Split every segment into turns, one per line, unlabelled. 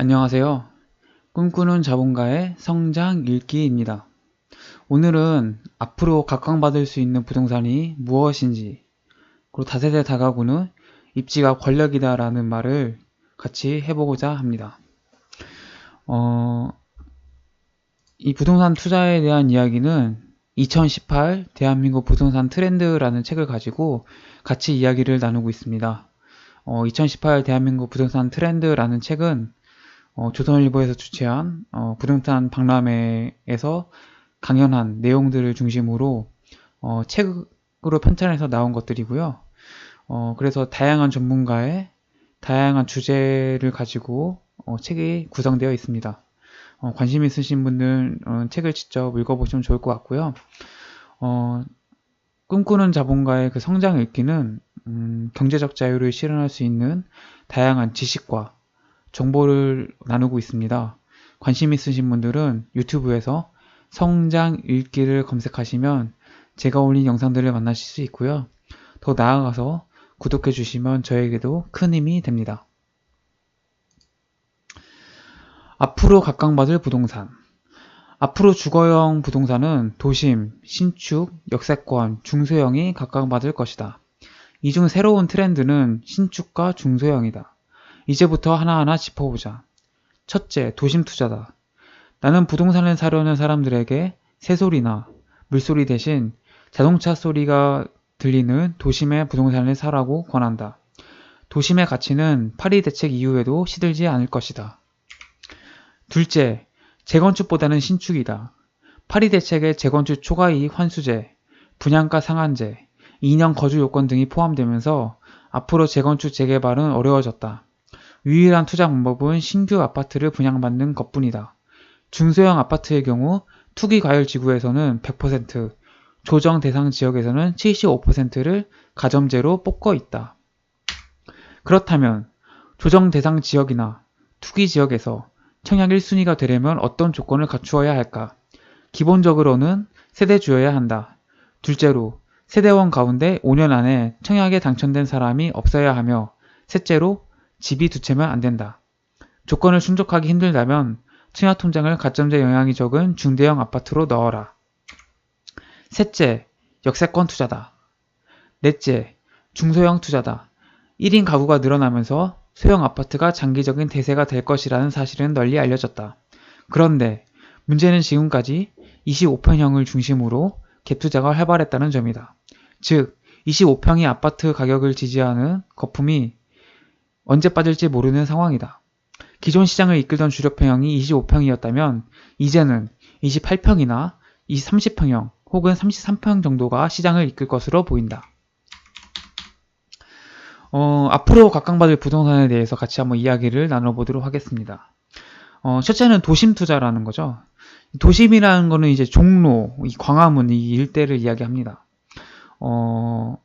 안녕하세요. 꿈꾸는 자본가의 성장 읽기입니다. 오늘은 앞으로 각광받을 수 있는 부동산이 무엇인지, 그리고 다세대 다가구는 입지가 권력이다라는 말을 같이 해보고자 합니다. 어, 이 부동산 투자에 대한 이야기는 2018 대한민국 부동산 트렌드라는 책을 가지고 같이 이야기를 나누고 있습니다. 어, 2018 대한민국 부동산 트렌드라는 책은 어, 조선일보에서 주최한 어, 부동산 박람회에서 강연한 내용들을 중심으로 어, 책으로 편찬해서 나온 것들이고요. 어, 그래서 다양한 전문가의 다양한 주제를 가지고 어, 책이 구성되어 있습니다. 어, 관심 있으신 분들 어, 책을 직접 읽어보시면 좋을 것 같고요. 어, 꿈꾸는 자본가의 그 성장 읽기는 음, 경제적 자유를 실현할 수 있는 다양한 지식과 정보를 나누고 있습니다. 관심 있으신 분들은 유튜브에서 성장 읽기를 검색하시면 제가 올린 영상들을 만나실 수 있고요. 더 나아가서 구독해 주시면 저에게도 큰 힘이 됩니다. 앞으로 각광받을 부동산 앞으로 주거형 부동산은 도심, 신축, 역세권, 중소형이 각광받을 것이다. 이 중 새로운 트렌드는 신축과 중소형이다. 이제부터 하나하나 짚어보자. 첫째, 도심 투자다. 나는 부동산을 사려는 사람들에게 새소리나 물소리 대신 자동차 소리가 들리는 도심의 부동산을 사라고 권한다. 도심의 가치는 파리 대책 이후에도 시들지 않을 것이다. 둘째, 재건축보다는 신축이다. 파리 대책의 재건축 초과이익 환수제, 분양가 상한제, 2년 거주 요건 등이 포함되면서 앞으로 재건축 재개발은 어려워졌다. 유일한 투자 방법은 신규 아파트를 분양받는 것뿐이다. 중소형 아파트의 경우 투기 과열 지구에서는 100%, 조정 대상 지역에서는 75%를 가점제로 뽑고 있다. 그렇다면 조정 대상 지역이나 투기 지역에서 청약 1순위가 되려면 어떤 조건을 갖추어야 할까? 기본적으로는 세대주여야 한다. 둘째로 세대원 가운데 5년 안에 청약에 당첨된 사람이 없어야 하며 셋째로 집이 두 채면 안 된다. 조건을 충족하기 힘들다면 청약통장을 가점제 영향이 적은 중대형 아파트로 넣어라. 셋째, 역세권 투자다. 넷째, 중소형 투자다. 1인 가구가 늘어나면서 소형 아파트가 장기적인 대세가 될 것이라는 사실은 널리 알려졌다. 그런데 문제는 지금까지 25평형을 중심으로 갭투자가 활발했다는 점이다. 즉, 25평이 아파트 가격을 지지하는 거품이 언제 빠질지 모르는 상황이다. 기존 시장을 이끌던 주력평형이 25평이었다면 이제는 28평이나 30평형 혹은 33평 정도가 시장을 이끌 것으로 보인다. 어, 앞으로 각광받을 부동산에 대해서 같이 한번 이야기를 나눠보도록 하겠습니다. 어, 첫째는 도심 투자라는 거죠. 도심이라는 거는 이제 종로, 이 광화문 이 일대를 이야기합니다. 어,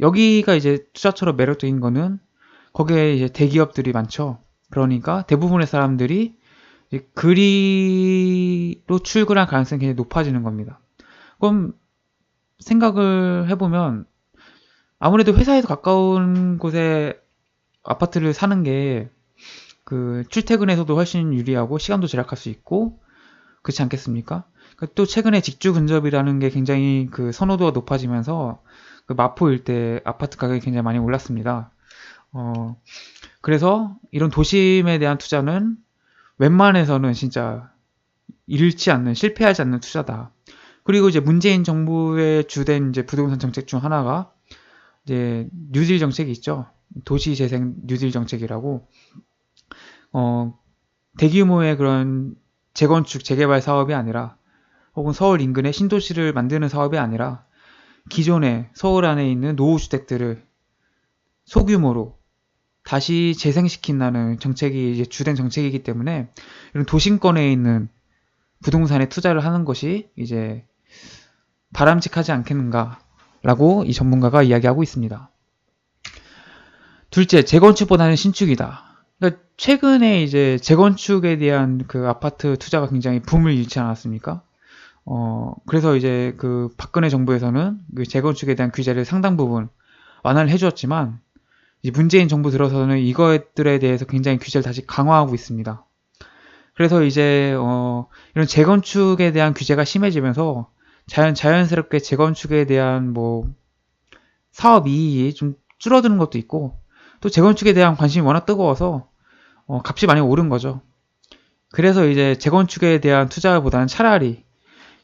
여기가 이제 투자처럼 매력적인 거는 거기에 이제 대기업들이 많죠. 그러니까 대부분의 사람들이 그리로 출근할 가능성이 굉장히 높아지는 겁니다. 그럼 생각을 해보면 아무래도 회사에서 가까운 곳에 아파트를 사는 게 그 출퇴근에서도 훨씬 유리하고 시간도 절약할 수 있고 그렇지 않겠습니까? 그러니까 또 최근에 직주 근접이라는 게 굉장히 그 선호도가 높아지면서 그 마포 일대 아파트 가격이 굉장히 많이 올랐습니다. 어, 그래서 이런 도심에 대한 투자는 웬만해서는 진짜 잃지 않는, 실패하지 않는 투자다. 그리고 이제 문재인 정부의 주된 이제 부동산 정책 중 하나가 이제 뉴딜 정책이 있죠. 도시 재생 뉴딜 정책이라고. 어, 대규모의 그런 재건축, 재개발 사업이 아니라 혹은 서울 인근의 신도시를 만드는 사업이 아니라 기존에 서울 안에 있는 노후주택들을 소규모로 다시 재생시킨다는 정책이 이제 주된 정책이기 때문에 이런 도심권에 있는 부동산에 투자를 하는 것이 이제 바람직하지 않겠는가라고 이 전문가가 이야기하고 있습니다. 둘째, 재건축보다는 신축이다. 그러니까 최근에 이제 재건축에 대한 그 아파트 투자가 굉장히 붐을 일지 않았습니까? 어, 그래서 이제 그 박근혜 정부에서는 그 재건축에 대한 규제를 상당 부분 완화를 해주었지만 문재인 정부 들어서는 이것들에 대해서 굉장히 규제를 다시 강화하고 있습니다. 그래서 이제 어, 이런 재건축에 대한 규제가 심해지면서 자연 자연스럽게 재건축에 대한 뭐 사업 이익이 좀 줄어드는 것도 있고 또 재건축에 대한 관심이 워낙 뜨거워서 어, 값이 많이 오른 거죠. 그래서 이제 재건축에 대한 투자보다는 차라리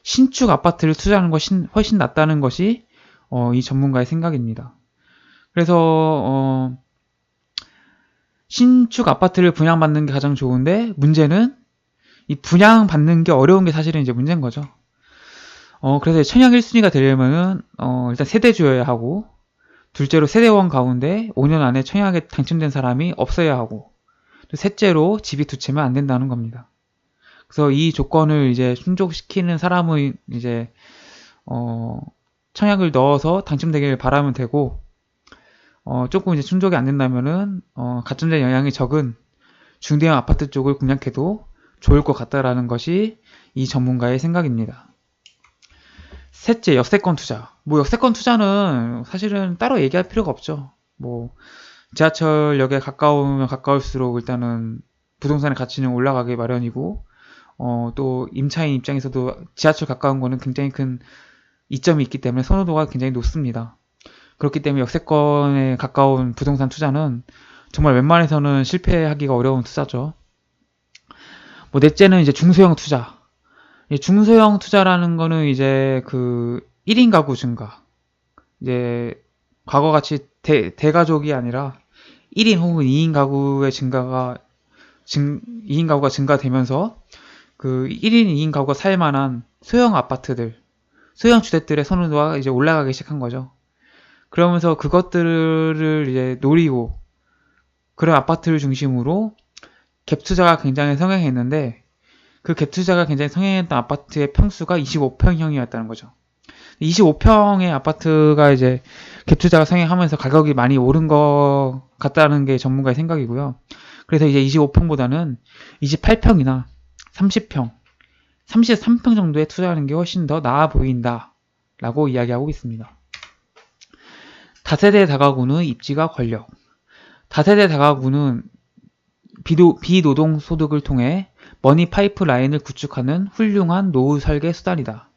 신축 아파트를 투자하는 것이 훨씬 낫다는 것이 어, 이 전문가의 생각입니다. 그래서 어, 신축 아파트를 분양받는 게 가장 좋은데 문제는 이 분양받는 게 어려운 게 사실은 이제 문제인 거죠. 어, 그래서 청약 1순위가 되려면은 어, 일단 세대주여야 하고 둘째로 세대원 가운데 5년 안에 청약에 당첨된 사람이 없어야 하고 또 셋째로 집이 두 채면 안 된다는 겁니다. 그래서 이 조건을 이제 충족시키는 사람의 이제 어, 청약을 넣어서 당첨되기를 바라면 되고 어, 조금 이제 충족이 안 된다면은 어, 가점된 영향이 적은 중대형 아파트 쪽을 공략해도 좋을 것 같다라는 것이 이 전문가의 생각입니다. 셋째, 역세권 투자. 뭐 역세권 투자는 사실은 따로 얘기할 필요가 없죠. 뭐 지하철역에 가까우면 가까울수록 일단은 부동산의 가치는 올라가기 마련이고 어, 또 임차인 입장에서도 지하철 가까운 거는 굉장히 큰 이점이 있기 때문에 선호도가 굉장히 높습니다. 그렇기 때문에 역세권에 가까운 부동산 투자는 정말 웬만해서는 실패하기가 어려운 투자죠. 뭐 넷째는 이제 중소형 투자. 중소형 투자라는 거는 이제 그 1인 가구 증가. 이제 과거 같이 대, 대가족이 아니라 1인 혹은 2인 가구의 증가가 증, 2인 가구가 증가되면서 그 1인, 2인 가구가 살 만한 소형 아파트들, 소형 주택들의 선호도가 이제 올라가기 시작한 거죠. 그러면서 그것들을 이제 노리고 그런 아파트를 중심으로 갭 투자가 굉장히 성행했는데 그 갭 투자가 굉장히 성행했던 아파트의 평수가 25평형이었다는 거죠. 25평의 아파트가 이제 갭 투자가 성행하면서 가격이 많이 오른 것 같다는 게 전문가의 생각이고요. 그래서 이제 25평보다는 28평이나 30평, 33평 정도에 투자하는 게 훨씬 더 나아 보인다. 라고 이야기하고 있습니다. 다세대 다가구는 입지가 권력. 다세대 다가구는 비도, 비노동 소득을 통해 머니 파이프 라인을 구축하는 훌륭한 노후 설계 수단이다.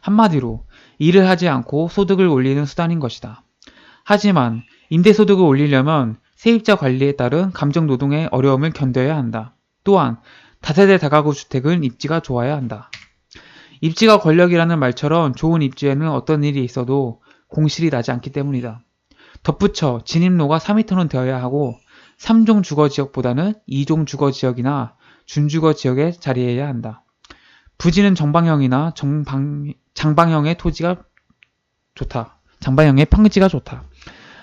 한마디로 일을 하지 않고 소득을 올리는 수단인 것이다. 하지만 임대소득을 올리려면 세입자 관리에 따른 감정 노동의 어려움을 견뎌야 한다. 또한 다세대 다가구 주택은 입지가 좋아야 한다. 입지가 권력이라는 말처럼 좋은 입지에는 어떤 일이 있어도 공실이 나지 않기 때문이다. 덧붙여 진입로가 4m는 되어야 하고 3종 주거 지역보다는 2종 주거 지역이나 준주거 지역에 자리해야 한다. 부지는 정방형이나 정방, 장방형의 토지가 좋다. 장방형의 평지가 좋다.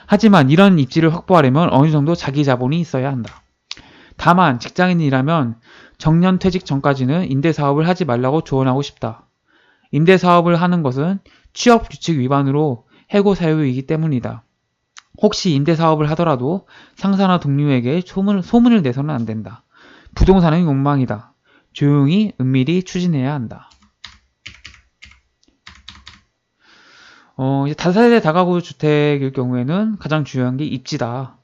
하지만 이런 입지를 확보하려면 어느 정도 자기 자본이 있어야 한다. 다만 직장인이라면 정년 퇴직 전까지는 임대 사업을 하지 말라고 조언하고 싶다. 임대 사업을 하는 것은 취업 규칙 위반으로 해고 사유이기 때문이다. 혹시 임대 사업을 하더라도 상사나 동료에게 소문, 소문을 내서는 안 된다. 부동산은 욕망이다. 조용히 은밀히 추진해야 한다. 어, 이제 다세대 다가구 주택일 경우에는 가장 중요한 게 입지다.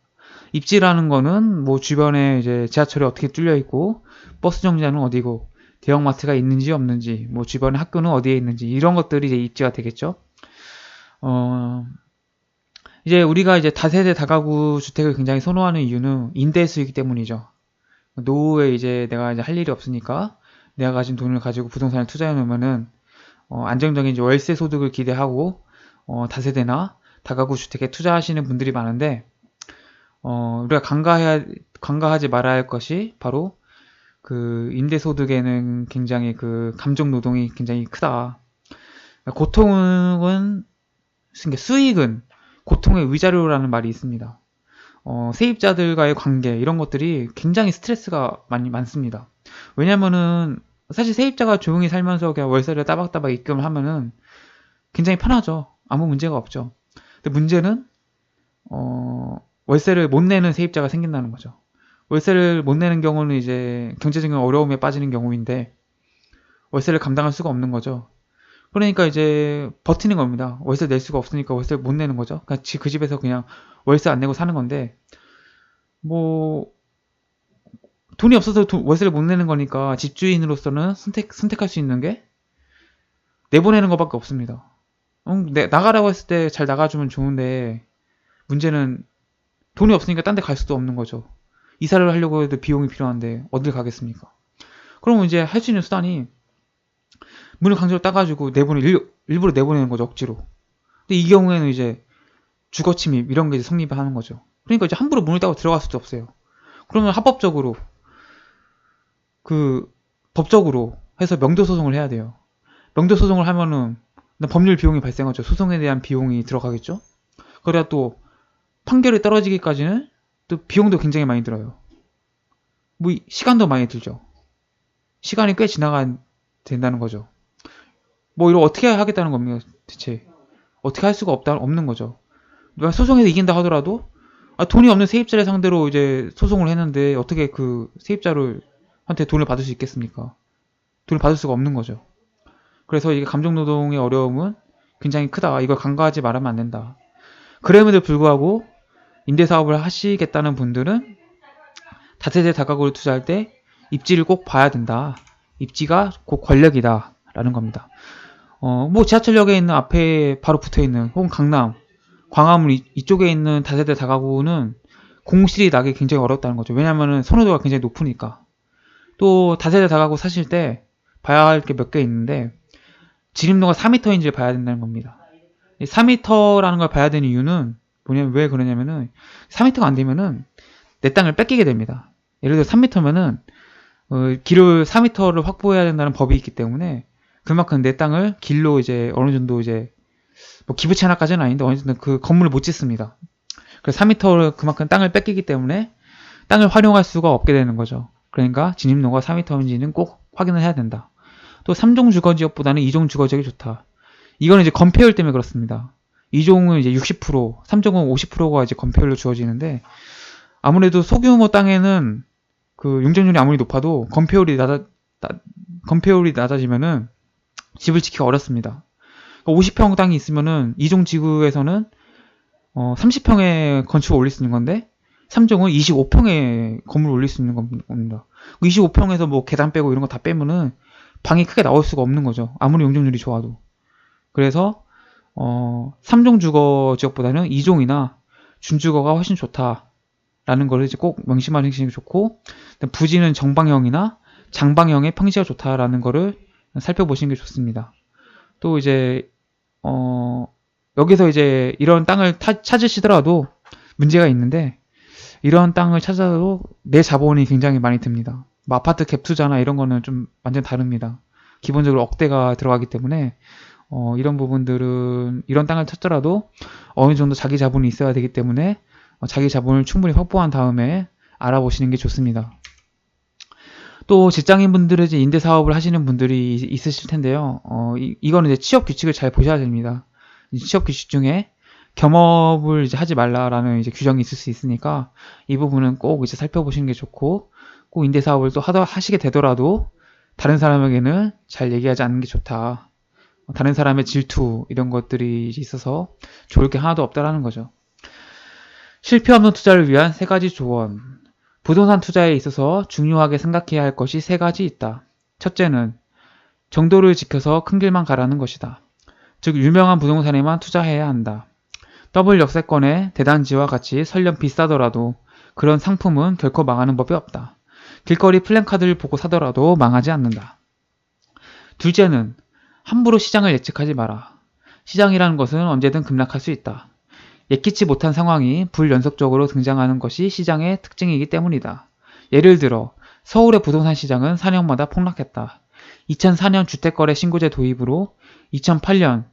입지라는 거는 뭐 주변에 이제 지하철이 어떻게 뚫려 있고 버스 정류장은 어디고 대형마트가 있는지 없는지 뭐 주변에 학교는 어디에 있는지 이런 것들이 이제 입지가 되겠죠. 어, 이제 우리가 이제 다세대 다가구 주택을 굉장히 선호하는 이유는 임대 수이기 때문이죠. 노후에 이제 내가 이제 할 일이 없으니까 내가 가진 돈을 가지고 부동산을 투자해 놓으면은 어, 안정적인 월세 소득을 기대하고 어, 다세대나 다가구 주택에 투자하시는 분들이 많은데 어, 우리가 간과해야 간과하지 말아야 할 것이 바로 그 임대 소득에는 굉장히 그 감정 노동이 굉장히 크다. 고통은 그러니까 수익은 고통의 위자료라는 말이 있습니다. 어, 세입자들과의 관계 이런 것들이 굉장히 스트레스가 많이 많습니다. 왜냐면은 사실 세입자가 조용히 살면서 그냥 월세를 따박따박 입금을 하면은 굉장히 편하죠. 아무 문제가 없죠. 근데 문제는 어, 월세를 못 내는 세입자가 생긴다는 거죠. 월세를 못 내는 경우는 이제 경제적인 어려움에 빠지는 경우인데 월세를 감당할 수가 없는 거죠. 그러니까 이제 버티는 겁니다. 월세 낼 수가 없으니까 월세를 못 내는 거죠. 그러니까 그 집에서 그냥 월세 안 내고 사는 건데 뭐 돈이 없어서 돈- 월세를 못 내는 거니까 집주인으로서는 선택 선택할 수 있는 게 내보내는 것밖에 없습니다. 응, 내- 나가라고 했을 때 잘 나가주면 좋은데 문제는 돈이 없으니까 딴 데 갈 수도 없는 거죠. 이사를 하려고 해도 비용이 필요한데 어딜 가겠습니까? 그러면 이제 할 수 있는 수단이 문을 강제로 따가지고 내보내 일, 일부러 내보내는 거죠 억지로. 근데 이 경우에는 이제 주거 침입 이런 게 이제 성립을 하는 거죠. 그러니까 이제 함부로 문을 따고 들어갈 수도 없어요. 그러면 합법적으로 그 법적으로 해서 명도 소송을 해야 돼요. 명도 소송을 하면은 법률 비용이 발생하죠. 소송에 대한 비용이 들어가겠죠. 그래야 또 판결이 떨어지기까지는 또 비용도 굉장히 많이 들어요. 뭐 이- 시간도 많이 들죠. 시간이 꽤 지나가 된다는 거죠. 뭐 이거 어떻게 하겠다는 겁니까 대체? 어떻게 할 수가 없다 없는 거죠. 소송에서 이긴다 하더라도 아, 돈이 없는 세입자를 상대로 이제 소송을 했는데 어떻게 그 세입자를 한테 돈을 받을 수 있겠습니까? 돈을 받을 수가 없는 거죠. 그래서 이게 감정노동의 어려움은 굉장히 크다. 이걸 간과하지 말하면 안 된다. 그럼에도 불구하고 임대사업을 하시겠다는 분들은 다세대 다가구를 투자할 때 입지를 꼭 봐야 된다. 입지가 곧 권력이다. 라는 겁니다. 어, 뭐 지하철역에 있는 앞에 바로 붙어 있는 혹은 강남, 광화문 이, 이쪽에 있는 다세대 다가구는 공실이 나기 굉장히 어렵다는 거죠. 왜냐면은 선호도가 굉장히 높으니까. 또 다세대 다가구 사실 때 봐야 할 게 몇 개 있는데 진입로가 4m인지를 봐야 된다는 겁니다. 4m라는 걸 봐야 되는 이유는 뭐냐면 왜 그러냐면은 4m가 안 되면은 내 땅을 뺏기게 됩니다. 예를 들어 3m면은 어, 길을 4m를 확보해야 된다는 법이 있기 때문에 그만큼 내 땅을 길로 이제 어느 정도 이제 뭐 기부치 하나까지는 아닌데 어느 정도 그 건물을 못 짓습니다. 그래서 3m를 그만큼 땅을 뺏기기 때문에 땅을 활용할 수가 없게 되는 거죠. 그러니까 진입로가 4m인지는 꼭 확인을 해야 된다. 또 3종 주거 지역보다는 2종 주거 지역이 좋다. 이거는 이제 건폐율 때문에 그렇습니다. 2종은 이제 60%, 3종은 50%가 이제 건폐율로 주어지는데 아무래도 소규모 땅에는 그 용적률이 아무리 높아도 건폐율이 낮아 낮- 건폐율이 낮아지면은 집을 짓기가 어렵습니다. 50평 땅이 있으면은 2종 지구에서는 어, 30평에 건축을 올릴 수 있는 건데 3종은 25평에 건물 올릴 수 있는 겁니다. 25평에서 뭐 계단 빼고 이런 거 다 빼면은 방이 크게 나올 수가 없는 거죠. 아무리 용적률이 좋아도. 그래서 어, 3종 주거 지역보다는 2종이나 준주거가 훨씬 좋다라는 걸 이제 꼭 명심하는 게 좋고 부지는 정방형이나 장방형의 평지가 좋다라는 거를 살펴보시는 게 좋습니다. 또 이제 어, 여기서 이제 이런 땅을 타- 찾으시더라도 문제가 있는데 이런 땅을 찾아도 내 자본이 굉장히 많이 듭니다. 뭐 아파트 갭 투자나 이런 거는 좀 완전 다릅니다. 기본적으로 억대가 들어가기 때문에 어, 이런 부분들은 이런 땅을 찾더라도 어느 정도 자기 자본이 있어야 되기 때문에 어, 자기 자본을 충분히 확보한 다음에 알아보시는 게 좋습니다. 또 직장인분들은 이제 임대 사업을 하시는 분들이 있- 있으실 텐데요. 어, 이, 이거는 이제 취업 규칙을 잘 보셔야 됩니다. 이 취업 규칙 중에 겸업을 이제 하지 말라라는 이제 규정이 있을 수 있으니까 이 부분은 꼭 이제 살펴보시는 게 좋고 꼭 임대 사업을 또 하다 하시게 되더라도 다른 사람에게는 잘 얘기하지 않는 게 좋다. 다른 사람의 질투 이런 것들이 있어서 좋을 게 하나도 없다라는 거죠. 실패 없는 투자를 위한 세 가지 조언. 부동산 투자에 있어서 중요하게 생각해야 할 것이 세 가지 있다. 첫째는 정도를 지켜서 큰 길만 가라는 것이다. 즉 유명한 부동산에만 투자해야 한다. 더블 역세권의 대단지와 같이 설령 비싸더라도 그런 상품은 결코 망하는 법이 없다. 길거리 플랜카드를 보고 사더라도 망하지 않는다. 둘째는 함부로 시장을 예측하지 마라. 시장이라는 것은 언제든 급락할 수 있다. 예기치 못한 상황이 불연속적으로 등장하는 것이 시장의 특징이기 때문이다. 예를 들어 서울의 부동산 시장은 4년마다 폭락했다. 2004년 주택거래 신고제 도입으로 2008년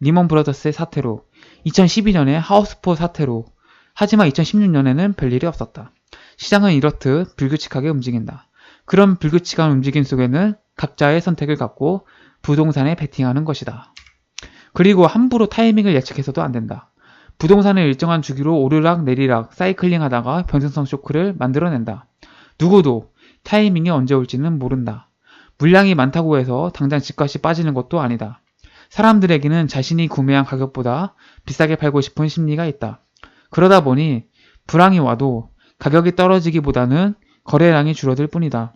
리먼 브라더스의 사태로 2012년에 하우스포 사태로 하지만 2016년에는 별일이 없었다. 시장은 이렇듯 불규칙하게 움직인다. 그런 불규칙한 움직임 속에는 각자의 선택을 갖고 부동산에 베팅하는 것이다. 그리고 함부로 타이밍을 예측해서도 안 된다. 부동산을 일정한 주기로 오르락 내리락 사이클링 하다가 변동성 쇼크를 만들어낸다. 누구도 타이밍이 언제 올지는 모른다. 물량이 많다고 해서 당장 집값이 빠지는 것도 아니다. 사람들에게는 자신이 구매한 가격보다 비싸게 팔고 싶은 심리가 있다. 그러다 보니 불황이 와도 가격이 떨어지기보다는 거래량이 줄어들 뿐이다.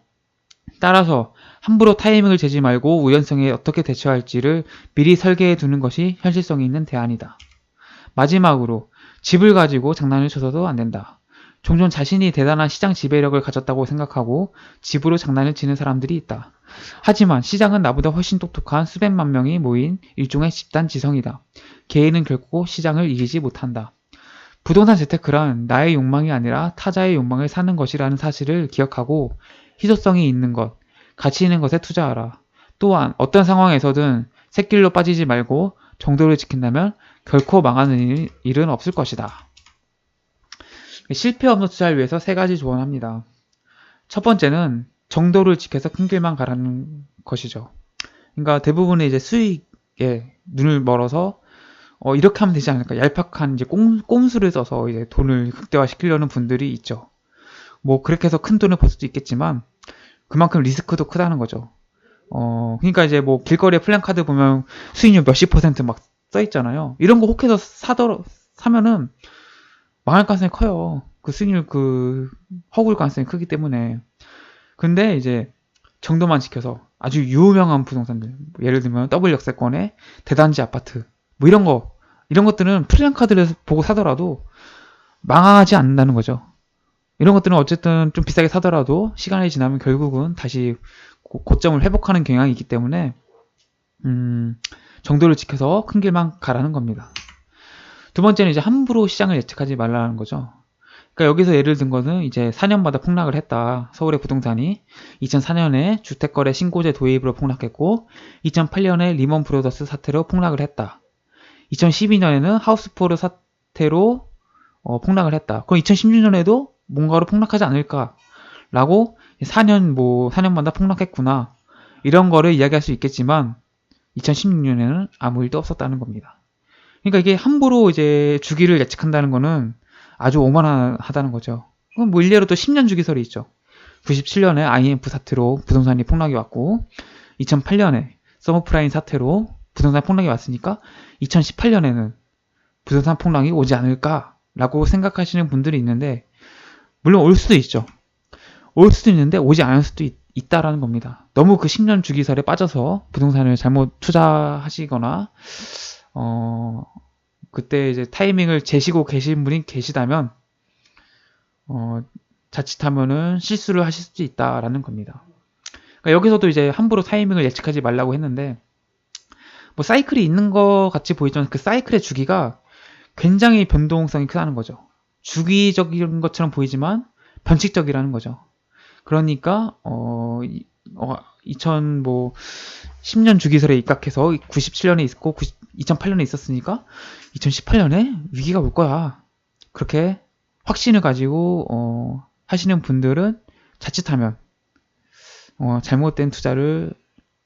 따라서 함부로 타이밍을 재지 말고 우연성에 어떻게 대처할지를 미리 설계해 두는 것이 현실성이 있는 대안이다. 마지막으로 집을 가지고 장난을 쳐서도 안 된다. 종종 자신이 대단한 시장 지배력을 가졌다고 생각하고 집으로 장난을 치는 사람들이 있다. 하지만 시장은 나보다 훨씬 똑똑한 수백만 명이 모인 일종의 집단 지성이다. 개인은 결코 시장을 이기지 못한다. 부동산 재테크란 나의 욕망이 아니라 타자의 욕망을 사는 것이라는 사실을 기억하고 희소성이 있는 것, 가치 있는 것에 투자하라. 또한 어떤 상황에서든 새길로 빠지지 말고 정도를 지킨다면 결코 망하는 일은 없을 것이다. 실패 없는 투자를 위해서 세 가지 조언합니다. 첫 번째는 정도를 지켜서 큰 길만 가라는 것이죠. 그러니까 대부분의 이제 수익에 눈을 멀어서 어, 이렇게 하면 되지 않을까. 얄팍한 이제 꼼, 꼼수를 써서 이제 돈을 극대화시키려는 분들이 있죠. 뭐 그렇게 해서 큰 돈을 벌 수도 있겠지만 그만큼 리스크도 크다는 거죠. 어, 그러니까 이제 뭐 길거리에 플랜카드 보면 수익률 몇십 퍼센트 막 써 있잖아요. 이런 거 혹해서 사더 사면은 망할 가능성이 커요. 그 수익률 그 허구일 가능성이 크기 때문에. 근데 이제 정도만 지켜서 아주 유명한 부동산들, 뭐 예를 들면 더블 역세권의 대단지 아파트, 뭐 이런 거, 이런 것들은 플랜카드를 보고 사더라도 망하지 않는다는 거죠. 이런 것들은 어쨌든 좀 비싸게 사더라도 시간이 지나면 결국은 다시 고 점을 회복하는 경향이 있기 때문에 음, 정도를 지켜서 큰 길만 가라는 겁니다. 두 번째는 이제 함부로 시장을 예측하지 말라는 거죠. 그러니까 여기서 예를 든 거는 이제 4년마다 폭락을 했다. 서울의 부동산이 2004년에 주택거래 신고제 도입으로 폭락했고 2008년에 리먼 브로더스 사태로 폭락을 했다. 2012년에는 하우스포르 사태로 어, 폭락을 했다. 그럼 2016년에도 뭔가로 폭락하지 않을까라고 4년 뭐 4년마다 폭락했구나 이런 거를 이야기할 수 있겠지만 2016년에는 아무 일도 없었다는 겁니다. 그러니까 이게 함부로 이제 주기를 예측한다는 거는 아주 오만하다는 거죠. 뭐 일례로 또 10년 주기설이 있죠. 97년에 IMF 사태로 부동산이 폭락이 왔고 2008년에 서머프라임 사태로 부동산 폭락이 왔으니까 2018년에는 부동산 폭락이 오지 않을까라고 생각하시는 분들이 있는데 물론 올 수도 있죠. 올 수도 있는데 오지 않을 수도 있, 다라는 겁니다. 너무 그 10년 주기설에 빠져서 부동산을 잘못 투자하시거나 어 그때 이제 타이밍을 재시고 계신 분이 계시다면 어 자칫하면은 실수를 하실 수도 있다라는 겁니다. 그러니까 여기서도 이제 함부로 타이밍을 예측하지 말라고 했는데 뭐 사이클이 있는 것 같이 보이지만 그 사이클의 주기가 굉장히 변동성이 크다는 거죠. 주기적인 것처럼 보이지만 변칙적이라는 거죠. 그러니까 어, 어 2000, 뭐, 10년 주기설에 입각해서 97년에 있고 90, 2008년에 있었으니까 2018년에 위기가 올 거야. 그렇게 확신을 가지고 어, 하시는 분들은 자칫하면 어, 잘못된 투자를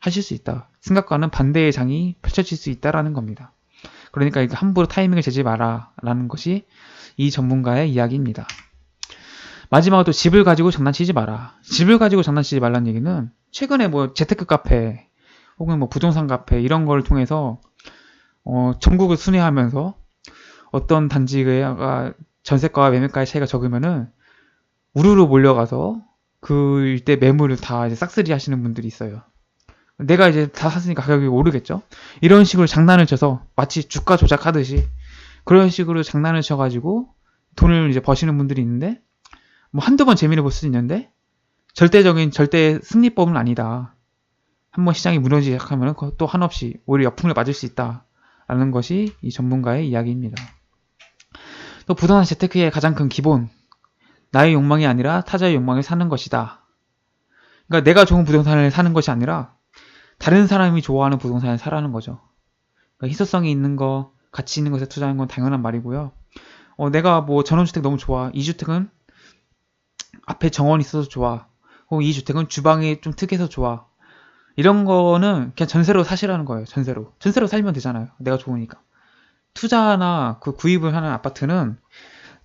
하실 수 있다. 생각과는 반대의 장이 펼쳐질 수 있다라는 겁니다. 그러니까 함부로 타이밍을 재지 마라라는 것이 이 전문가의 이야기입니다. 마지막으로 집을 가지고 장난치지 마라. 집을 가지고 장난치지 말라는 얘기는 최근에 뭐 재테크 카페 혹은 뭐 부동산 카페 이런 걸 통해서 어, 전국을 순회하면서 어떤 단지가 전세가와 매매가의 차이가 적으면은 우르르 몰려가서 그 일대 매물을 다 이제 싹쓸이 하시는 분들이 있어요. 내가 이제 다 샀으니까 가격이 오르겠죠? 이런 식으로 장난을 쳐서 마치 주가 조작하듯이 그런 식으로 장난을 쳐가지고 돈을 이제 버시는 분들이 있는데 뭐 한두 번 재미를 볼 수 있는데 절대적인 절대 승리법은 아니다. 한번 시장이 무너지기 시작하면 또 한없이 오히려 역풍을 맞을 수 있다라는 것이 이 전문가의 이야기입니다. 또 부동산 재테크의 가장 큰 기본 나의 욕망이 아니라 타자의 욕망을 사는 것이다. 그러니까 내가 좋은 부동산을 사는 것이 아니라 다른 사람이 좋아하는 부동산을 사라는 거죠. 그러니까 희소성이 있는 거, 가치 있는 것에 투자하는 건 당연한 말이고요. 어, 내가 뭐 전원주택 너무 좋아. 2주택은 앞에 정원이 있어서 좋아. 혹은 2주택은 주방이 좀 특이해서 좋아. 이런 거는 그냥 전세로 사시라는 거예요. 전세로. 전세로 살면 되잖아요. 내가 좋으니까. 투자나 그 구입을 하는 아파트는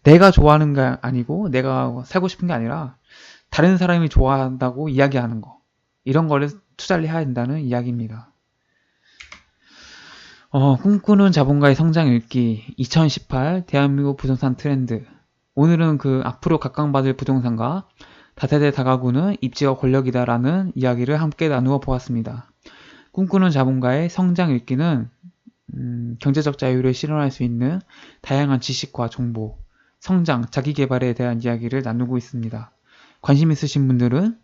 내가 좋아하는 게 아니고 내가 살고 싶은 게 아니라 다른 사람이 좋아한다고 이야기하는 거. 이런 거를 투자를 해야 된다는 이야기입니다. 어, 꿈꾸는 자본가의 성장 읽기 2018 대한민국 부동산 트렌드 오늘은 그 앞으로 각광받을 부동산과 다세대 다가구는 입지와 권력이다라는 이야기를 함께 나누어 보았습니다. 꿈꾸는 자본가의 성장 읽기는 음, 경제적 자유를 실현할 수 있는 다양한 지식과 정보, 성장, 자기 개발에 대한 이야기를 나누고 있습니다. 관심 있으신 분들은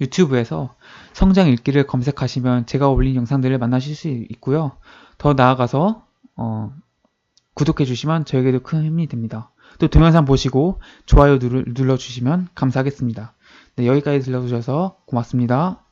유튜브에서 성장 읽기를 검색하시면 제가 올린 영상들을 만나실 수 있고요. 더 나아가서 어, 구독해 주시면 저에게도 큰 힘이 됩니다. 또 동영상 보시고 좋아요 눌러, 눌러주시면 감사하겠습니다. 네, 여기까지 들려주셔서 고맙습니다.